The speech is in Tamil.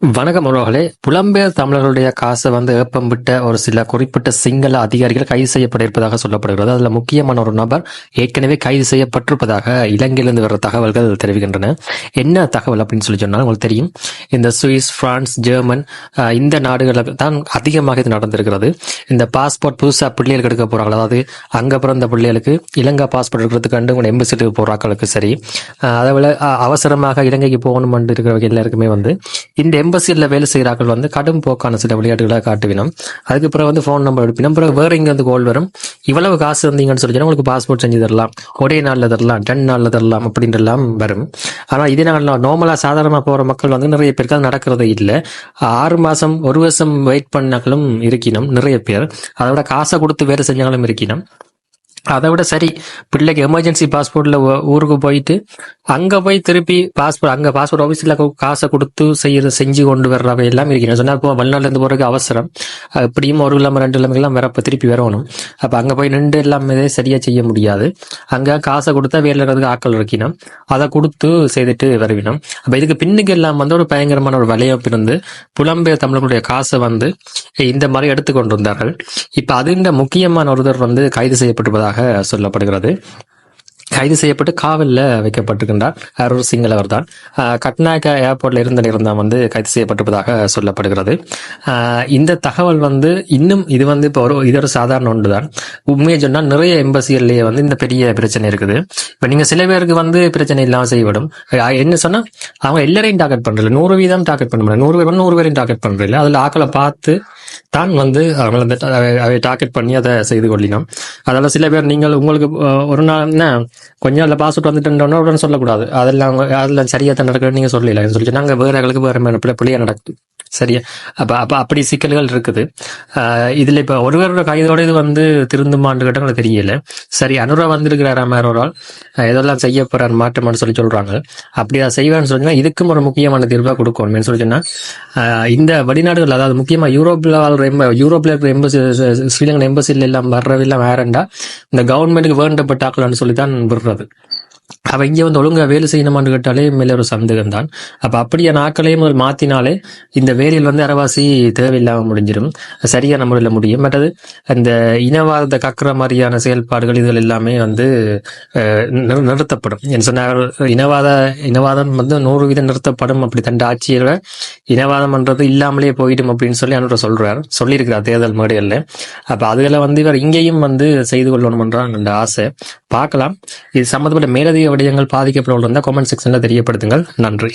வணக்கம் உறவுகளே. புலம்பெயர் தமிழர்களுடைய காசை வந்து ஏப்பம் விட்ட ஒரு சில குறிப்பிட்ட சிங்கள அதிகாரிகள் கைது செய்யப்பட இருப்பதாக சொல்லப்படுகிறது. அதில் முக்கியமான ஒரு நபர் ஏற்கனவே கைது செய்யப்பட்டிருப்பதாக இலங்கையிலிருந்து வர தகவல்கள் தெரிவிக்கின்றன. என்ன தகவல் அப்படின்னு சொல்லி சொன்னால் உங்களுக்கு தெரியும். இந்த சுவிஸ் பிரான்ஸ் ஜெர்மன் இந்த நாடுகளில் தான் அதிகமாக இது நடந்திருக்கிறது. இந்த பாஸ்போர்ட் புதுசாக பிள்ளைகளுக்கு எடுக்க போகிறாங்க அதாவது அங்கே பிறந்த பிள்ளைகளுக்கு இலங்கை பாஸ்போர்ட் எடுக்கிறதுக்கு கண்டு உங்கள் எம்பசிட்டு போகிறாக்களுக்கு சரி. அதை விட அவசரமாக இலங்கைக்கு போகணும் இருக்கிறவங்க எல்லாருக்குமே வந்து இந்த எம்பசியில் வேலை செய்கிறார்கள் வந்து கடும் போக்கான சில விளையாட்டுகளை காட்டுவினோம். அதுக்கு பிறகு வந்து ஃபோன் நம்பர் எடுப்பினோம் பிறகு வேற இங்கே வந்து கோல் வரும். இவ்வளவு காசு வந்தீங்கன்னு சொல்லி உங்களுக்கு பாஸ்போர்ட் செஞ்சு தரலாம். ஒரே நாள்ல தரலாம் டென் நாள்ல தரலாம் அப்படின்றலாம் வரும். ஆனா இதே நாள் நார்மலா சாதாரணமா போற மக்கள் வந்து நிறைய பேருக்கு அது நடக்கிறதே இல்லை. ஆறு மாசம் ஒரு வருஷம் வெயிட் பண்ணாக்களும் இருக்கணும் நிறைய பேர். அதை விட காசை கொடுத்து வேலை செஞ்சாலும் இருக்கணும் அதை விட சரி பிள்ளைக்கு எமர்ஜென்சி பாஸ்போர்ட்ல ஊருக்கு போயிட்டு அங்க போய் திருப்பி பாஸ்போர்ட் அங்க பாஸ்போர்ட் ஆஃபீஸ்ல காசை கொடுத்து செய்யற செஞ்சு கொண்டு வர்றவை எல்லாம் இருக்கணும் சொன்னா இப்போ வெளிநாட்டுல இருந்து போறதுக்கு அவசரம். அஹ் எப்படியும் ஒரு இல்லாம ரெண்டு கிழமை எல்லாம் வரப்ப திருப்பி வரணும். அப்ப அங்க போய் நின்று எல்லாமே சரியா செய்ய முடியாது. அங்க காசை கொடுத்தா வேலை இருக்கிறதுக்கு ஆட்கள் இருக்கணும். அதை கொடுத்து செய்துட்டு வருவினோம். அப்ப இதுக்கு பின்னுக்கு எல்லாம் வந்து ஒரு பயங்கரமான ஒரு வலையமைப்பு இருந்து புலம்பெயர் தமிழர்களுடைய காசை வந்து இந்த மாதிரி எடுத்துக்கொண்டு வந்தார்கள். இப்ப அதுன்ற முக்கியமான ஒருத்தர் வந்து கைது செய்யப்பட்டிருப்பதாக சொல்லப்படுகிறது. கைது செய்யப்பட்டு காவலில் வைக்கப்பட்டிருக்கின்றார் அருள் சிங்களவர் தான் கட்நாயக்கா ஏர்போர்ட்ல இருந்த நேரம் தான் வந்து கைது செய்யப்பட்டிருப்பதாக சொல்லப்படுகிறது. இந்த தகவல் வந்து இன்னும் இது வந்து இப்போ ஒரு இது ஒரு சாதாரண ஒன்று தான் உண்மையை சொன்னால் நிறைய எம்பசிகள்லேயே வந்து இந்த பெரிய பிரச்சனை இருக்குது. இப்போ நீங்க சில பேருக்கு வந்து பிரச்சனை இல்லாமல் செய்யப்படும். என்ன சொன்னா அவங்க எல்லாரையும் டார்கெட் பண்ணுறதில்ல நூறு வீதம் டார்கெட் பண்ண முடியல. நூறு பேர் நூறு பேரையும் டார்கெட் பண்ணுறதில்ல அதில் ஆக்களை பார்த்து தான் வந்து அவங்களை அந்த அவை டார்கெட் பண்ணி அதை செய்து கொள்ளினோம். அதனால சில பேர் நீங்கள் உங்களுக்கு ஒரு நாள் என்ன கொஞ்ச நாள்ல பாஸ்போர்ட் வந்துட்டு உடனே சொல்லக்கூடாது. அதெல்லாம் அவங்க- அதெல்லாம் சரியா தான் நடக்குதுன்னு நீங்க சொல்லல. சொல்லி நாங்கள் வேற ஆளுக்கு வேற மாதிரி பிள்ளை- பிள்ளையா நடக்குது. சரியா? அப்ப அப்ப அப்படி சிக்கல்கள் இருக்குது. ஆஹ் இதுல இப்ப ஒருவரோட கைதோட இது வந்து திருந்துமான்னு கேட்டா எனக்கு தெரியல. சரி அனுரா வந்திருக்கிறாரா மாதிரி ஒரு ஆள். இதெல்லாம் செய்ய போறார் மாற்றமான்னு சொல்லி சொல்றாங்க. அப்படி அதை செய்வேன்னு சொன்னா இதுக்கும் ஒரு முக்கியமான தீர்வா கொடுக்கணும்னு சொல்லி சொன்னால் ஆஹ் இந்த வெளிநாடுகள் அதாவது முக்கியமா யூரோப்ல வாழ்ற எம்ப- யூரோப்ல இருக்கிற எம்பசி ஸ்ரீலங்கன் எம்பசில எல்லாம் வர்றவெல்லாம் வேறண்டா இந்த கவர்மெண்ட்டுக்கு வேண்டப்பட்டாக்கலாம்னு சொல்லி தான் விடுறது அவ இங்கே வந்து ஒழுங்கா வேலை செய்யணுமான்னு கேட்டாலே மேலே ஒரு சந்தேகம் தான் அப்ப அப்படியே நாட்களே முதல் மாத்தினாலே இந்த வேலையில் வந்து அரைவாசி தேவையில்லாமல் முடிஞ்சிடும் சரியான முறையில் முடியும். மற்றது அந்த இனவாதத்தை கக்குற மாதிரியான செயல்பாடுகள் இதுகள் எல்லாமே வந்து நிறுத்தப்படும். என்ன சொன்னார் இனவாத இனவாதம் வந்து நூறு வீதம் நிறுத்தப்படும். அப்படி தண்ட ஆட்சியில் இனவாதம் பண்ணுறது இல்லாமலே போயிடும் அப்படின்னு சொல்லி அனுர சொல்கிறார் சொல்லியிருக்கிறார் தேர்தல் மேடைகள்ல. அப்ப அதுல வந்து இவர் இங்கேயும் வந்து செய்து கொள்ளணும்ன்றான் என்ற ஆசை. பார்க்கலாம். இது சம்மந்தப்பட்ட மேலதிக விடயங்கள் பாதிக்கப்பட இருந்தால் கமெண்ட் செக்ஷன்ல தெரியப்படுத்துங்கள். நன்றி.